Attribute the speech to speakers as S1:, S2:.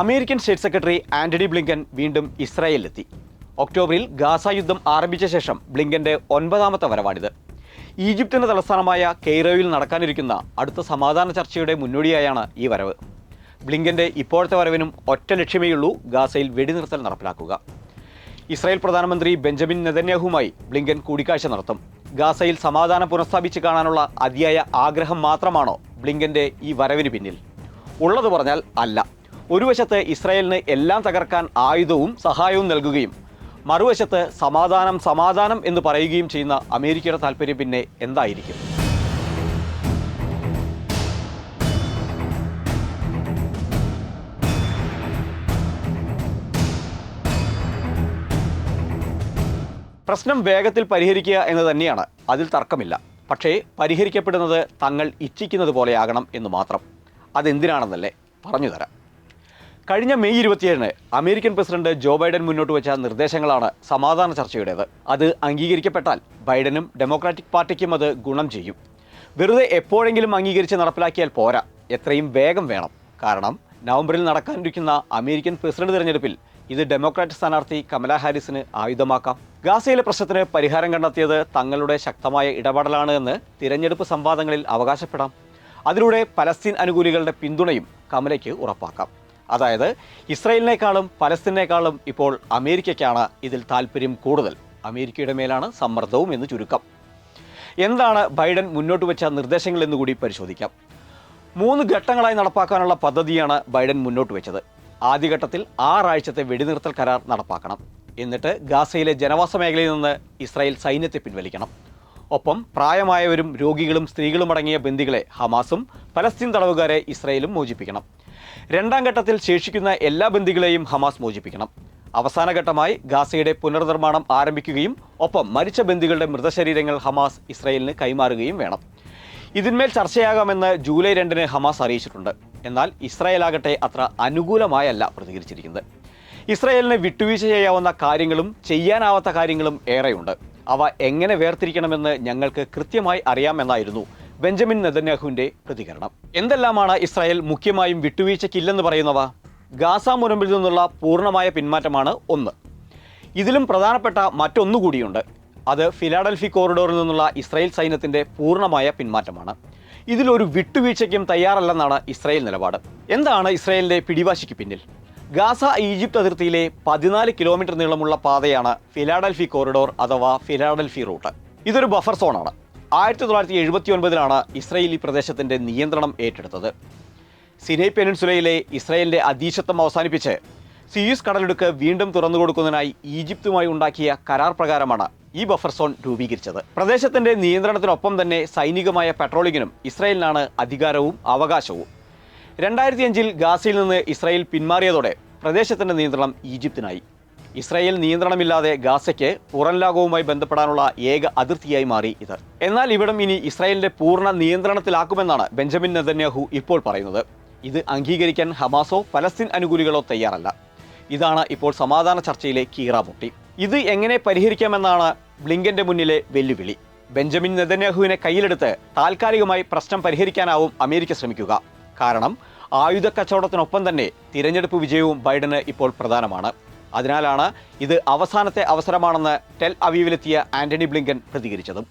S1: American state secretary Antony Blinken വീണ്ടും ഇസ്രായേലിലെത്തി. ഒക്ടോബറിൽ ഗാസ യുദ്ധം ആരംഭിച്ച ശേഷം ബ്ലിങ്കന്റെ ഒൻപതാമത്തെ വരവാണിത്. ഈജിപ്തിന്റെ തലസ്ഥാനമായ കെയ്റോയിൽ നടക്കാനിരിക്കുന്ന അടുത്ത സമാധാന ചർച്ചയുടെ മുന്നോടിയായാണ് ഈ വരവ്. ബ്ലിങ്കന്റെ ഇപ്പോഴത്തെ വരവിനും ഒറ്റ ലക്ഷ്യമേയുള്ളൂ ഗാസയിൽ വെടിനിർത്തൽ നടപ്പിലാക്കുക. ഇസ്രായേൽ പ്രധാനമന്ത്രി ബെഞ്ചമിൻ നെതന്യാഹുമായി ബ്ലിങ്കൻ കൂടിക്കാഴ്ച നടത്തും. ഗാസയിൽ സമാധാനം പുനഃസ്ഥാപിച്ച് കാണാനുള്ള അതിയായ ആഗ്രഹം മാത്രമാണോ ബ്ലിങ്കന്റെ ഈ വരവിന് പിന്നിൽ? ഉള്ളത് പറഞ്ഞാൽ അല്ല. ഒരു വശത്ത് ഇസ്രായേലിന് എല്ലാം തകർക്കാൻ ആയുധവും സഹായവും നൽകുകയും മറുവശത്ത് സമാധാനം സമാധാനം എന്ന് പറയുകയും ചെയ്യുന്ന അമേരിക്കയുടെ താല്പര്യം പിന്നെ എന്തായിരിക്കും? പ്രശ്നം വേഗത്തിൽ പരിഹരിക്കുക എന്ന് തന്നെയാണ്. അതിൽ തർക്കമില്ല. പക്ഷേ പരിഹരിക്കപ്പെടുന്നത് തങ്ങൾ ഇച്ഛിക്കുന്നത് പോലെയാകണം എന്ന് മാത്രം. അതെന്തിനാണെന്നല്ലേ പറഞ്ഞു തരാം കഴിഞ്ഞ മെയ് ഇരുപത്തിയേഴിന് അമേരിക്കൻ പ്രസിഡന്റ് ജോ ബൈഡൻ മുന്നോട്ട് വെച്ച നിർദ്ദേശങ്ങളാണ് സമാധാന ചർച്ചയുടേത്. അത് അംഗീകരിക്കപ്പെട്ടാൽ ബൈഡനും ഡെമോക്രാറ്റിക് പാർട്ടിക്കും അത് ഗുണം ചെയ്യും. വെറുതെ എപ്പോഴെങ്കിലും അംഗീകരിച്ച് നടപ്പിലാക്കിയാൽ പോരാ. എത്രയും വേഗം വേണം. കാരണം നവംബറിൽ നടക്കാനിരിക്കുന്ന അമേരിക്കൻ പ്രസിഡന്റ് തിരഞ്ഞെടുപ്പിൽ ഇത് ഡെമോക്രാറ്റ് സ്ഥാനാർത്ഥി കമല ഹാരിസിന് ആയുധമാക്കാം. ഗാസയിലെ പ്രശ്നത്തിന് പരിഹാരം കണ്ടെത്തിയത് തങ്ങളുടെ ശക്തമായ ഇടപെടലാണ് എന്ന് തിരഞ്ഞെടുപ്പ് സംവാദങ്ങളിൽ അവകാശപ്പെടാം. അതിലൂടെ പലസ്തീൻ അനുകൂലികളുടെ പിന്തുണയും കമലയ്ക്ക് ഉറപ്പാക്കാം. അതായത് ഇസ്രയേലിനേക്കാളും പലസ്തീനേക്കാളും ഇപ്പോൾ അമേരിക്കയ്ക്കാണ് ഇതിൽ താല്പര്യം കൂടുതൽ. അമേരിക്കയുടെ മേലാണ് സമ്മർദ്ദവും എന്ന് ചുരുക്കം. എന്താണ് ബൈഡൻ മുന്നോട്ട് വെച്ച നിർദ്ദേശങ്ങൾ എന്നുകൂടി പരിശോധിക്കാം. മൂന്ന് ഘട്ടങ്ങളായി നടപ്പാക്കാനുള്ള പദ്ധതിയാണ് ബൈഡൻ മുന്നോട്ട് വെച്ചത്. ആദ്യഘട്ടത്തിൽ ആറാഴ്ചത്തെ വെടിനിർത്തൽ കരാർ നടപ്പാക്കണം. എന്നിട്ട് ഗാസയിലെ ജനവാസ മേഖലയിൽ നിന്ന് ഇസ്രായേൽ സൈന്യത്തെ പിൻവലിക്കണം. ഒപ്പം പ്രായമായവരും രോഗികളും സ്ത്രീകളും അടങ്ങിയ ബന്ദികളെ ഹമാസും പലസ്തീൻ തടവുകാരെ ഇസ്രായേലും മോചിപ്പിക്കണം. രണ്ടാം ഘട്ടത്തിൽ ശേഷിക്കുന്ന എല്ലാ ബന്ദികളെയും ഹമാസ് മോചിപ്പിക്കണം. അവസാന ഘട്ടമായി ഗാസയുടെ പുനർനിർമ്മാണം ആരംഭിക്കുകയും ഒപ്പം മരിച്ച ബന്ദികളുടെ മൃതശരീരങ്ങൾ ഹമാസ് ഇസ്രയേലിന് കൈമാറുകയും വേണം. ഇതിന്മേൽ ചർച്ചയാകാമെന്ന് ജൂലൈ രണ്ടിന് ഹമാസ് അറിയിച്ചിട്ടുണ്ട്. എന്നാൽ ഇസ്രായേൽ ആകട്ടെ അത്ര അനുകൂലമായല്ല പ്രതികരിച്ചിരിക്കുന്നത്. ഇസ്രായേലിന് വിട്ടുവീഴ്ച ചെയ്യാവുന്ന കാര്യങ്ങളും ചെയ്യാനാവാത്ത കാര്യങ്ങളും ഏറെയുണ്ട്. അവ എങ്ങനെ വേർതിരിക്കണമെന്ന് ഞങ്ങൾക്ക് കൃത്യമായി അറിയാമെന്നായിരുന്നു ബെഞ്ചമിൻ നെതന്യാഹുവിന്റെ പ്രതികരണം. എന്തെല്ലാമാണ് ഇസ്രായേൽ മുഖ്യമായും വിട്ടുവീഴ്ചയ്ക്കില്ലെന്ന് പറയുന്നവ? ഗാസ മുനമ്പിൽ നിന്നുള്ള പൂർണമായ പിന്മാറ്റമാണ് ഒന്ന്. ഇതിലും പ്രധാനപ്പെട്ട മറ്റൊന്നുകൂടിയുണ്ട്. അത് ഫിലാഡൽഫി കോറിഡോറിൽ നിന്നുള്ള ഇസ്രായേൽ സൈന്യത്തിന്റെ പൂർണമായ പിന്മാറ്റമാണ്. ഇതിലൊരു വിട്ടുവീഴ്ചയ്ക്കും തയ്യാറല്ലെന്നാണ് ഇസ്രായേൽ നിലപാട്. എന്താണ് ഇസ്രായേലിന്റെ പിടിവാശിക്ക് പിന്നിൽ? ഗാസ ഈജിപ്ത് അതിർത്തിയിലെ പതിനാല് കിലോമീറ്റർ നീളമുള്ള പാതയാണ് ഫിലാഡൽഫി കോറിഡോർ അഥവാ ഫിലാഡൽഫി റൂട്ട്. ഇതൊരു ബഫർ സോണാണ്. ആയിരത്തി തൊള്ളായിരത്തി എഴുപത്തി ഒൻപതിലാണ് ഇസ്രായേൽ ഈ പ്രദേശത്തിന്റെ നിയന്ത്രണം ഏറ്റെടുത്തത്. സിനൈ പെനിൻസുലയിലെ ഇസ്രയേലിന്റെ അധീശത്വം അവസാനിപ്പിച്ച് സിയൂസ് കടലെടുക്ക് വീണ്ടും തുറന്നു കൊടുക്കുന്നതിനായി ഈജിപ്തുമായി ഉണ്ടാക്കിയ കരാർ പ്രകാരമാണ് ഈ ബഫർ സോൺ രൂപീകരിച്ചത്. പ്രദേശത്തിന്റെ നിയന്ത്രണത്തിനൊപ്പം തന്നെ സൈനികമായ പെട്രോളിങ്ങിനും ഇസ്രായേലിനാണ് അധികാരവും അവകാശവും. രണ്ടായിരത്തി അഞ്ചിൽ ഗാസയിൽ നിന്ന് ഇസ്രായേൽ പിന്മാറിയതോടെ പ്രദേശത്തിന്റെ നിയന്ത്രണം ഈജിപ്തിനായി. ഇസ്രായേൽ നിയന്ത്രണമില്ലാതെ ഗാസയ്ക്ക് പുറം ലോകവുമായി ബന്ധപ്പെടാനുള്ള ഏക അതിർത്തിയായി മാറി ഇത്. എന്നാൽ ഇവിടം ഇനി ഇസ്രായേലിന്റെ പൂർണ നിയന്ത്രണത്തിലാക്കുമെന്നാണ് ബെഞ്ചമിൻ നെതന്യാഹു ഇപ്പോൾ പറയുന്നത്. ഇത് അംഗീകരിക്കാൻ ഹമാസോ പലസ്തീൻ അനുകൂലികളോ തയ്യാറല്ല. ഇതാണ് ഇപ്പോൾ സമാധാന ചർച്ചയിലെ കീറാമുട്ടി. ഇത് എങ്ങനെ പരിഹരിക്കാമെന്നാണ് ബ്ലിങ്കന്റെ മുന്നിലെ വെല്ലുവിളി. ബെഞ്ചമിൻ നെതന്യാഹുവിനെ കയ്യിലെടുത്ത് താൽക്കാലികമായി പ്രശ്നം പരിഹരിക്കാനാവും അമേരിക്ക ശ്രമിക്കുക. കാരണം ആയുധ കച്ചവടത്തിനൊപ്പം തന്നെ തിരഞ്ഞെടുപ്പ് വിജയവും ബൈഡന് ഇപ്പോൾ പ്രധാനമാണ്. അതിനാലാണ് ഇത് അവസാനത്തെ അവസരമാണെന്ന് ടെൽ അവീവിലെത്തിയ ആന്റണി ബ്ലിങ്കൻ പ്രതികരിച്ചതും.